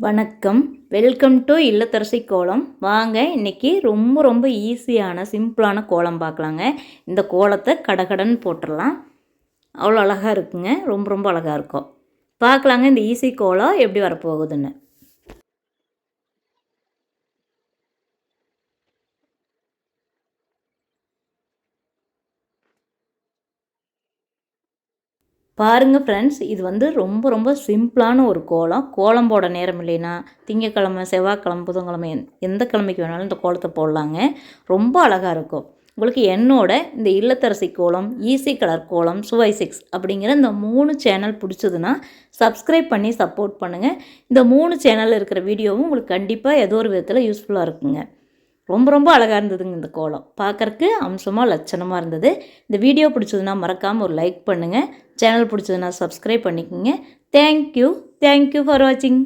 வணக்கம். Welcome to இல்லத்தரசி கோலம். வாங்க இன்னைக்கு ரொம்ப ரொம்ப ஈஸியான சிம்பிளான கோலம் பார்க்கலாங்க. இந்த கோலத்தை கடகடன்னு போட்டுடலாம். அவ்வளோ அழகாக இருக்குங்க. ரொம்ப ரொம்ப அழகாக இருக்கும். பார்க்கலாங்க இந்த ஈஸி கோலம் எப்படி வரப்போகுதுன்னு. பாருங்கள் ஃப்ரெண்ட்ஸ் இது வந்து ரொம்ப ரொம்ப சிம்பிளான ஒரு கோலம். கோலம் போட நேரம் இல்லைன்னா திங்கக்கிழமை செவ்வாய்க்கிழமை புதன்கிழமை எந் எந்த கிழமைக்கு வேணாலும் இந்த கோலத்தை போடலாங்க. ரொம்ப அழகாக இருக்கும். உங்களுக்கு என்னோட இந்த இல்லத்தரசி கோலம் ஈஸி கலர் கோலம் சுவை சிக்ஸ் அப்படிங்கிற இந்த மூணு சேனல் பிடிச்சதுன்னா சப்ஸ்கிரைப் பண்ணி சப்போர்ட் பண்ணுங்கள் இந்த மூணு சேனலில் இருக்கிற வீடியோவும் உங்களுக்கு கண்டிப்பாக ஏதோ ஒரு விதத்தில் யூஸ்ஃபுல்லாக இருக்குங்க. ரொம்ப ரொம்ப அழகாக இருந்ததுங்க இந்த கோலம். பார்க்குறக்கு அம்சமாக லட்சணமாக இருந்தது. இந்த வீடியோ பிடிச்சதுன்னா மறக்காமல் ஒரு லைக் பண்ணுங்கள் சேனல் பிடிச்சதுன்னா சப்ஸ்கிரைப் பண்ணிக்கோங்க. தேங்க்யூ தேங்க்யூ ஃபார் வாட்சிங்